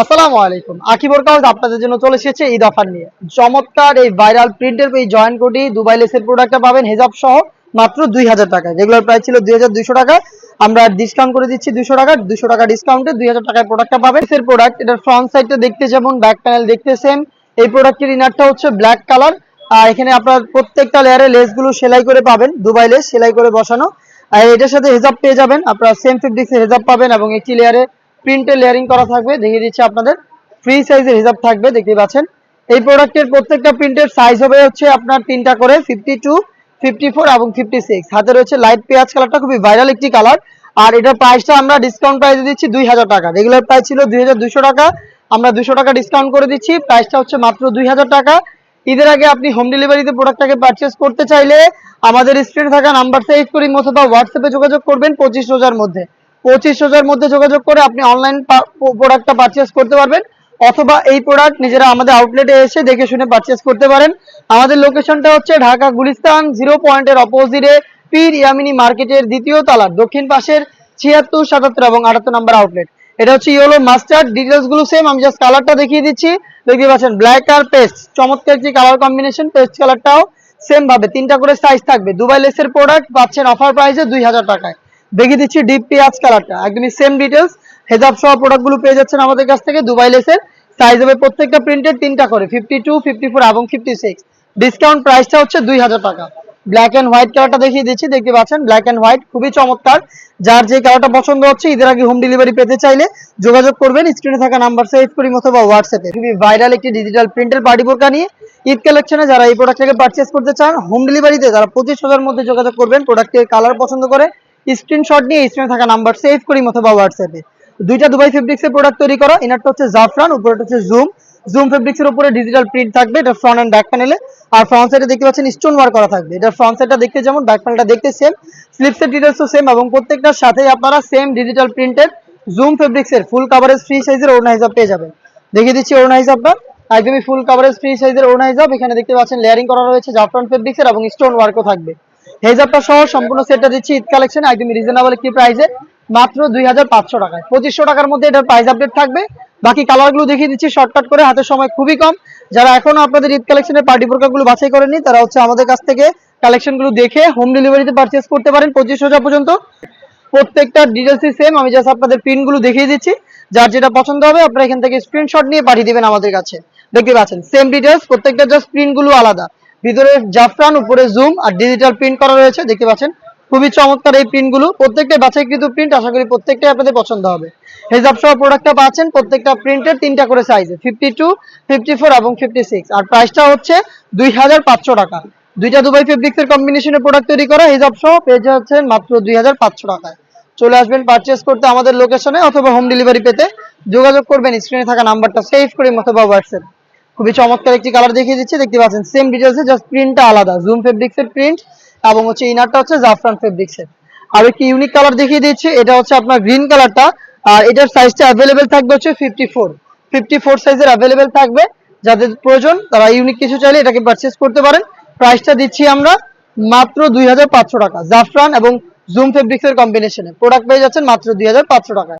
আসসালামু আলাইকুম। আকিব ওয়ার্কআউট আপনাদের জন্য চলে এসেছে ঈদ অফার নিয়ে। চমৎকার এই ভাইরাল প্রিন্টের এই জয়েন্ট কোটি দুবাই লেসের প্রোডাক্টটা পাবেন, হেজাব সহ মাত্র দুই হাজার টাকা রেগুলার প্রাইস ছিল দুই হাজার দুইশো টাকা। আমরা ডিসকাউন্ট করে দিচ্ছি দুশো টাকা দুশো টাকা ডিসকাউন্টে দুই হাজার টাকায় প্রোডাক্টটা পাবেন। এর প্রোডাক্ট এটার ফ্রন্ট সাইডটা দেখতে যেমন ব্যাক প্যানেল দেখতে সেম এই প্রোডাক্টের ইনারটা হচ্ছে ব্ল্যাক কালার আর এখানে আপনার প্রত্যেকটা লেয়ারে লেসগুলো সেলাই করে পাবেন, দুবাই লেস সেলাই করে বসানো। আর এটার সাথে হেজাব পেয়ে যাবেন। আপনারা সেম ফেব্রিক্সের হেজাব পাবেন এবং একটি লেয়ারে প্রিন্টের লেয়ারিং করা থাকবে, দেখিয়ে দিচ্ছি আপনাদের। ফ্রি সাইজের হিসাব থাকবে দেখতে পাচ্ছেন। এই প্রোডাক্টের প্রত্যেকটা প্রিন্টের সাইজ হবে হচ্ছে আপনার তিনটা করে ফিফটি টু ফিফটি ফোর এবং ফিফটি সিক্স হাতে রয়েছে লাইট পেঁয়াজ কালারটা খুবই ভাইরাল একটি কালার আর এটার প্রাইসটা আমরা ডিসকাউন্ট প্রাইসে দিচ্ছি দুই হাজার টাকা। রেগুলার প্রাইস ছিল দুই হাজার দুশো টাকা। আমরা দুশো টাকা ডিসকাউন্ট করে দিচ্ছি। প্রাইসটা হচ্ছে মাত্র দুই হাজার টাকা। ঈদের আগে আপনি হোম ডেলিভারিতে প্রোডাক্টটাকে পারচেস করতে চাইলে আমাদের স্ক্রিনে থাকা নাম্বার সেভ করি অথবা হোয়াটসঅ্যাপে যোগাযোগ করবেন পঁচিশ রোজার মধ্যে। পঁচিশ রোজার মধ্যে যোগাযোগ করে আপনি অনলাইন প্রোডাক্টটা পারচেস করতে পারবেন। অথবা এই প্রোডাক্ট নিজেরা আমাদের আউটলেটে এসে দেখে শুনে পারচেস করতে পারেন। আমাদের লোকেশনটা হচ্ছে ঢাকা গুলিস্তান জিরো পয়েন্টের অপোজিটে পীর ইয়ামিনী মার্কেটের দ্বিতীয় তলার দক্ষিণ পাশের ছিয়াত্তর, সাতাত্তর এবং আটাত্তর নাম্বার আউটলেট এটা হচ্ছে ইয়েলো মাস্টার্ড ডিটেলসগুলো সেম আমি জাস্ট কালারটা দেখিয়ে দিচ্ছি। দেখতে পাচ্ছেন ব্ল্যাক আর পেস্ট চমৎকার একটি কালার কম্বিনেশন পেস্ট কালারটাও সেম ভাবে, তিনটা করে সাইজ থাকবে। দুবাই লেসের প্রোডাক্ট পাচ্ছেন অফার প্রাইসে দুই হাজার টাকায়। দেখিয়ে দিচ্ছি ডিপ পেঁয়াজ কালারটা একদমই সেম ডিটেলস হেজাব সহ প্রোডাক্টগুলো পেয়ে যাচ্ছেন আমাদের কাছ থেকে দুবাই লেসের। সাইজ হবে প্রত্যেকটা প্রিন্টের তিনটা করে ফিফটি টু ফিফটি ফোর এবং ফিফটি সিক্স ডিসকাউন্ট প্রাইসটা হচ্ছে দুই হাজার টাকা। ব্ল্যাক অ্যান্ড হোয়াইট কালারটা দেখিয়ে দিচ্ছি, দেখতে পাচ্ছেন? ব্ল্যাক অ্যান্ড হোয়াইট খুবই চমৎকার। যার যে কালারটা পছন্দ হচ্ছে ঈদের আগে হোম ডেলিভারি পেতে চাইলে যোগাযোগ করবেন স্ক্রিনে থাকা নাম্বার সেভ করি অথবা হোয়াটসঅ্যাপে খুবই ভাইরাল একটি ডিজিটাল প্রিন্টের পার্টি বোরকা নিয়ে ঈদ কালেকশনে যারা এই প্রোডাক্টটাকে পারচেস করতে চান হোম ডেলিভারিতে যারা পঁচিশ হাজার মধ্যে যোগাযোগ করবেন প্রোডাক্টের কালার পছন্দ করে স্ক্রিনশট নিয়ে স্ক্রিনে থাকা নাম্বার সেভ করি অথবা হোয়াটসঅ্যাপে দুইটা দুবাই ফেব্রিক্স এর প্রোডাক্ট তৈরি করা। ইনারটা হচ্ছে জাফরান উপরেটা হচ্ছে জুম জুম ফেব্রিক্স এর উপরে ডিজিটাল প্রিন্ট থাকবে। এটা ফ্রন্ট এন্ড ব্যাক প্যানেলে আর ফ্রন্ট সাইডে দেখতে পাচ্ছেন স্টোন ওয়ার্ক করা থাকবে। এটা ফ্রন্ট সাইডটা দেখতে যেমন ব্যাক প্যানেলটা দেখতে সেম স্লিপস এর ডিটেলসও সেম এবং প্রত্যেকটার সাথে আপনারা same digital printed zoom fabrics এর ফুল কভারেজ ফ্রি সাইজের ওড়না হিসাব পেয়ে যাবেন। দেখিয়ে দিচ্ছি ওড়না হিসাবটা একদমই ফুল কভারেজ ফ্রি সাইজের ওড়না হিসাব। এখানে দেখতে পাচ্ছেন লেয়ারিং করা রয়েছে জাফরান ফেব্রিক্স এর এবং স্টোন ওয়ার্কও থাকবে। হেজাবটা সহ সম্পূর্ণ সেটটা দিচ্ছি ঈদ কালেকশন একদমই রিজনেবল একটি প্রাইসে মাত্র দুই হাজার পাঁচশো টাকায়। পঁচিশশো টাকার মধ্যে এটার প্রাইস আপডেট থাকবে। বাকি কালারগুলো দেখিয়ে দিচ্ছি শর্টকাট করে হাতের সময় খুবই কম। যারা এখনও আপনাদের ঈদ কালেকশনের পার্টি প্রকারগুলো বাছাই করেনি তারা হচ্ছে আমাদের কাছ থেকে কালেকশনগুলো দেখে হোম ডেলিভারিতে পারচেস করতে পারেন পঁচিশ হাজার পর্যন্ত। প্রত্যেকটা ডিটেলসই সেম আমি জাস্ট আপনাদের পিনগুলো দেখিয়ে দিচ্ছি। যার যেটা পছন্দ হবে, আপনারা এখান থেকে স্ক্রিনশট নিয়ে পাঠিয়ে দিবেন আমাদের কাছে। দেখতে পাচ্ছেন সেম ডিটেলস প্রত্যেকটা জাস্ট প্রিন্টগুলো আলাদা। ভিতরে জাফরান, উপরে জুম আর ডিজিটাল প্রিন্ট করা রয়েছে, দেখতে পাচ্ছেন? খুবই চমৎকার এই প্রিন্টগুলো প্রত্যেকটা বাছাইকৃত প্রিন্ট আশা করি প্রত্যেকটাই আপনাদের পছন্দ হবে। হেজাব সহ প্রোডাক্টটা পাচ্ছেন প্রত্যেকটা প্রিন্টের তিনটা করে সাইজে ফিফটি টু ফিফটি ফোর এবং ফিফটি সিক্স আর প্রাইসটা হচ্ছে দুই হাজার পাঁচশো টাকা। দুইটা দুবাই ফেব্রিক্স এর কম্বিনেশনের প্রোডাক্ট তৈরি করা হেজাব সহ পেয়ে যাচ্ছেন মাত্র দুই হাজার পাঁচশো টাকায়। চলে আসবেন পারচেস করতে আমাদের লোকেশনে অথবা হোম ডেলিভারি পেতে। যোগাযোগ করবেন স্ক্রিনে থাকা নাম্বারটা সেভ করে অথবা হোয়াটসঅ্যাপ খুবই চমৎকার একটি কালার দেখিয়ে দিচ্ছি। দেখতে পাচ্ছেন সেম ডিটেলসে জাস্ট প্রিন্টটা আলাদা। জুম ফেব্রিক্স এর প্রিন্ট এবং হচ্ছে ইনারটা হচ্ছে জাফরান ফেব্রিক্স এর আর একটি ইউনিক কালার দেখিয়ে দিচ্ছি, এটা হচ্ছে আপনার গ্রিন কালারটা আর এটার সাইজটা অ্যাভেলেবেল থাকবে হচ্ছে ফিফটি ফোর ফিফটি ফোর সাইজের অ্যাভেলেবেল থাকবে। যাদের প্রয়োজন, তারা ইউনিক কিছু চাইলে এটাকে পারচেস করতে পারেন। প্রাইসটা দিচ্ছি আমরা মাত্র দুই হাজার পাঁচশো টাকা। জাফরান এবং জুম ফেব্রিক্স এর কম্বিনেশনে প্রোডাক্ট পেয়ে যাচ্ছেন মাত্র দুই হাজার পাঁচশো টাকায়।